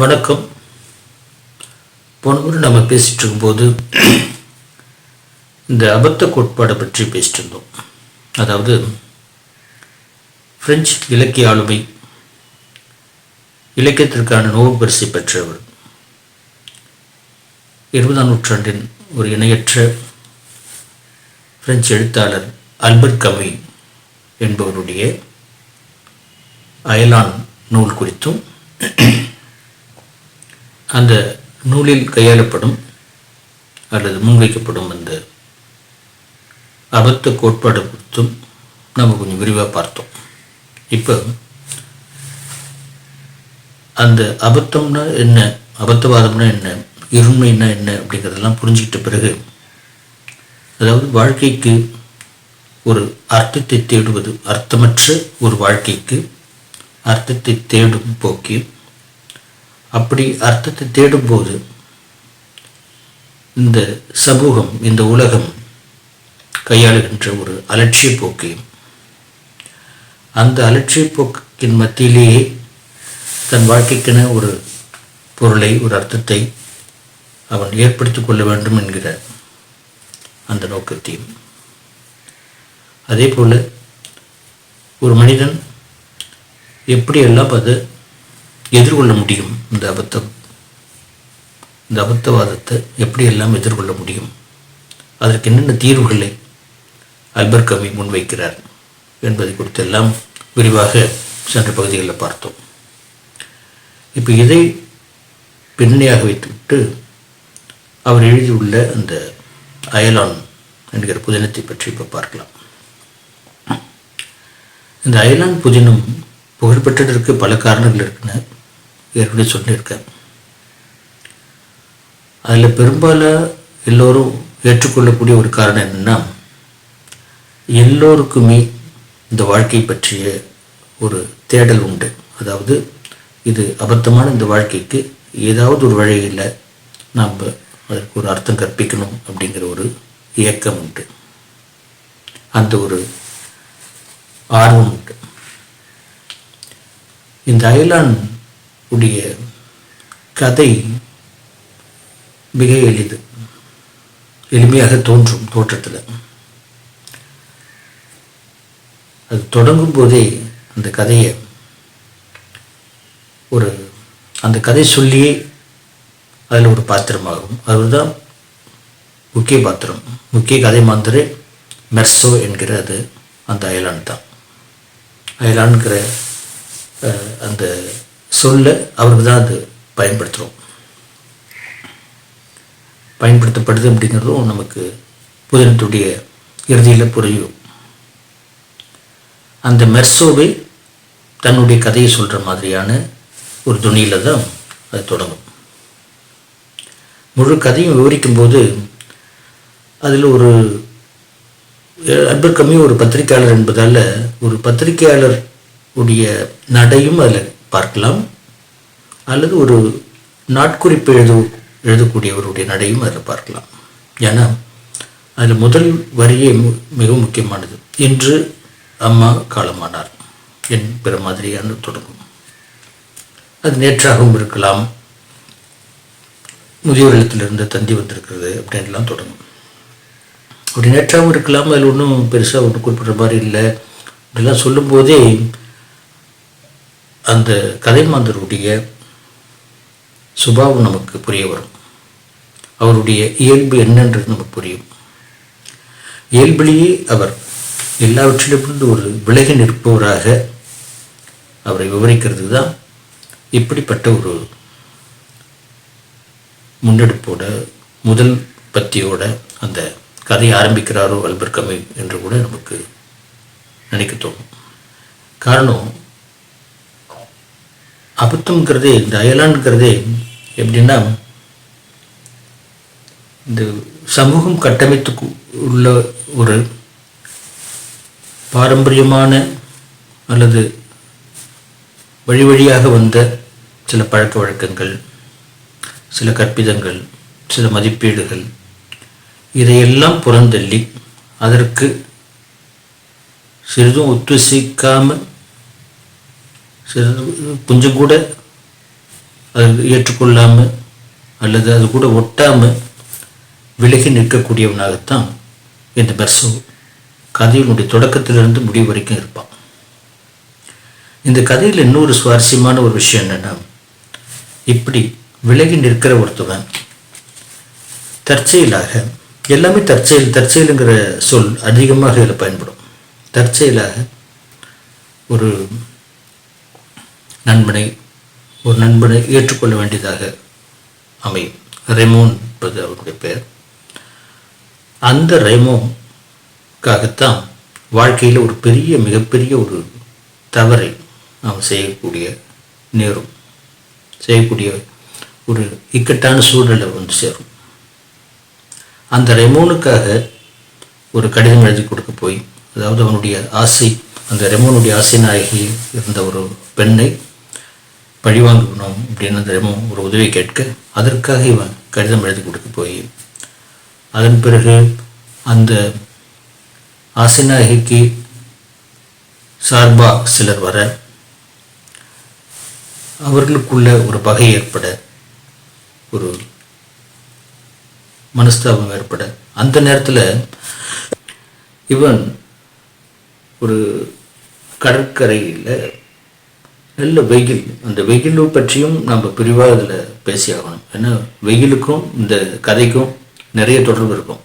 வணக்கம். போன முறை நம்ம பேசிட்டு இருக்கும்போது இந்த அபத்த கோட்பாடை பற்றி பேசிட்டு இருந்தோம். அதாவது பிரெஞ்சு இலக்கிய ஆளுமை இலக்கியத்திற்கான நோபல் பரிசை பெற்றவர். இருபதாம் நூற்றாண்டின் ஒரு இணையற்ற பிரெஞ்சு எழுத்தாளர் அல்பர்ட் கமி என்பவருடைய அயலான் நூல் குறித்தும் அந்த நூலில் கையாளப்படும் அல்லது முன்வைக்கப்படும் அந்த அபத்த கோட்பாடு குறித்தும் நம்ம கொஞ்சம் விரிவாக பார்த்தோம். இப்போ அந்த அபத்தம்னா என்ன? அபத்தவாதம்னா என்ன? இருண்மைன்னா என்ன? அப்படிங்கிறதெல்லாம் புரிஞ்சுக்கிட்ட பிறகு அதாவது வாழ்க்கைக்கு ஒரு அர்த்தத்தை தேடுவது அர்த்தமற்ற ஒரு வாழ்க்கைக்கு அர்த்தத்தை தேடும் போக்கி அப்படி அர்த்தத்தை தேடும்போது இந்த சமூகம் இந்த உலகம் கையாளுகின்ற ஒரு அலட்சிய போக்கையும் அந்த அலட்சிய போக்கின் மத்தியிலேயே தன் வாழ்க்கைக்கென ஒரு பொருளை ஒரு அர்த்தத்தை அவன் ஏற்படுத்திக் கொள்ள வேண்டும் என்கிற அந்த நோக்கத்தையும். அதே போல் ஒரு மனிதன் எப்படியெல்லாம் அதை எதிர்கொள்ள முடியும்? இந்த அபத்த இந்த அபத்தவாதத்தை எப்படியெல்லாம் எதிர்கொள்ள முடியும்? அதற்கு என்னென்ன தீர்வுகளை அல்பர் கவி முன்வைக்கிறார் என்பதை குறித்தெல்லாம் விரிவாக சென்ற பகுதிகளில் பார்த்தோம். இப்போ இதை பின்னணியாக வைத்துவிட்டு அவர் எழுதியுள்ள அந்த அயலான் என்கிற புதினத்தை பற்றி இப்போ பார்க்கலாம். இந்த அயலான் புதினம் புகழ்பெற்றதற்கு பல காரணங்கள் இருக்கின்றன. ஏற்கனவே சொல்லியிருக்கேன் அதில் பெரும்பாலும் எல்லோரும் ஏற்றுக்கொள்ளக்கூடிய ஒரு காரணம் என்னென்னா எல்லோருக்குமே இந்த வாழ்க்கை பற்றிய ஒரு தேடல் உண்டு. அதாவது இது அபத்தமான இந்த வாழ்க்கைக்கு ஏதாவது ஒரு வழியில் நாம் அதற்கு ஒரு அர்த்தம் கற்பிக்கணும் அப்படிங்கிற ஒரு இயக்கம் உண்டு. அந்த ஒரு ஆர்வம் உண்டு. இந்த அயலான் உடைய கதை மிக எளிது. எளிமையாக தோன்றும் தோற்றத்தில். அது தொடங்கும் போதே அந்த கதையை ஒரு அந்த கதை சொல்லியே அதில் ஒரு பாத்திரமாகும். அதுதான் முக்கிய பாத்திரம். முக்கிய கதை மாந்திர மெர்சோ என்கிற அது அந்த அயலான் தான். அயலான்கிற அஹ், அந்த சொல்ல அவருக்கு தான் அது பயன்படுத்துகிறோம். பயன்படுத்தப்படுது அப்படிங்கிறதும் நமக்கு புதினத்துடைய இறுதியில் புரியும். அந்த மெர்சோவை தன்னுடைய கதையை சொல்கிற மாதிரியான ஒரு துணியில் தான் அது தொடங்கும். முழு கதையும் விவரிக்கும்போது அதில் ஒரு அல்பர் கம்மி ஒரு பத்திரிகையாளர் என்பதால் ஒரு பத்திரிகையாளர் உடைய நடையும் அதில் பார்க்கலாம். அல்லது ஒரு நாட்குறிப்பு எழுது எழுதக்கூடியவருடைய நடையும் அதில் பார்க்கலாம். ஏன்னா அதில் முதல் வரியே மிக முக்கியமானது. இன்று அம்மா காலமானார். என் பிற மாதிரியான தொடங்கும். அது நேற்றாகவும் இருக்கலாம். முதியோர் இல்லத்திலிருந்து தந்தி வந்திருக்கிறது அப்படின்லாம் தொடங்கும். அப்படி நேற்றாகவும் இருக்கலாம். அதில் ஒன்றும் பெருசாக ஒன்றும் குறிப்பிட்ற மாதிரி இல்லை. அப்படிலாம் சொல்லும்போதே அந்த கதைமாந்தருடைய சுபாவம் நமக்கு புரிய வரும். அவருடைய இயல்பு என்னன்றது நமக்கு புரியும். இயல்பிலேயே அவர் எல்லாவற்றிலிருந்து ஒரு விலகி நிற்பவராக அவரை விவரிக்கிறது தான் இப்படிப்பட்ட ஒரு முன்னெடுப்போட முதல் பத்தியோட அந்த கதையை ஆரம்பிக்கிறாரோ அல்பர் கமி என்று கூட நமக்கு நினைக்க தோணும். காரணம் அபத்தம்ங்கிறதே இந்த அயலான்ங்கிறது எப்படின்னா இந்த சமூகம் கட்டமைத்து உள்ள ஒரு பாரம்பரியமான அல்லது வழி வழியாக வந்த சில பழக்க வழக்கங்கள் சில கற்பிதங்கள் சில மதிப்பீடுகள் இதையெல்லாம் புறந்தள்ளி அதற்கு சிறிதும் ஒத்துசிக்காமல் கொஞ்சம் கூட அது ஏற்றுக்கொள்ளாமல் அல்லது அது கூட ஒட்டாமல் விலகி நிற்கக்கூடியவனாகத்தான் இந்த பர்சு கதையினுடைய தொடக்கத்திலிருந்து முடிவு வரைக்கும் இருப்பான். இந்த கதையில் இன்னொரு சுவாரஸ்யமான ஒரு விஷயம் என்னென்னா இப்படி விலகி நிற்கிற ஒருத்தவன் தற்செயலாக எல்லாமே தற்செயல் தற்செயலுங்கிற சொல் அதிகமாக இதில் பயன்படும். தற்செயலாக ஒரு நண்பனை ஒரு நண்பனை ஏற்றுக்கொள்ள வேண்டியதாக அமையும். ரெமோன் என்பது அவருடைய பெயர். அந்த ரெமோக்காகத்தான் வாழ்க்கையில் ஒரு பெரிய மிகப்பெரிய ஒரு தவறை நாம் செய்யக்கூடிய நேரும் செய்யக்கூடிய ஒரு இக்கட்டான சூழலை வந்து சேரும். அந்த ரெமோனுக்காக ஒரு கடிதம் எழுதி கொடுக்க போய் அதாவது அவனுடைய ஆசை அந்த ரெமோனுடைய ஆசை நாயகி இருந்த ஒரு பெண்ணை பழிவாங்கணும் அப்படின்னு தினமும் ஒரு உதவி கேட்க அதற்காக இவன் கடிதம் எழுதி கொடுக்க போய் அதன் பிறகு அந்த ஆசை சார்பாக சார்பா சிலர் வர அவர்களுக்குள்ள ஒரு பகை ஏற்பட ஒரு மனஸ்தாபம் ஏற்பட அந்த நேரத்தில் இவன் ஒரு கடற்கரையில் நல்ல வெயில். அந்த வெயில் பற்றியும் நம்ம பிரிவாக இதில் பேசி ஆகணும் ஏன்னா வெயிலுக்கும் இந்த கதைக்கும் நிறைய தொடர்பு இருக்கும்.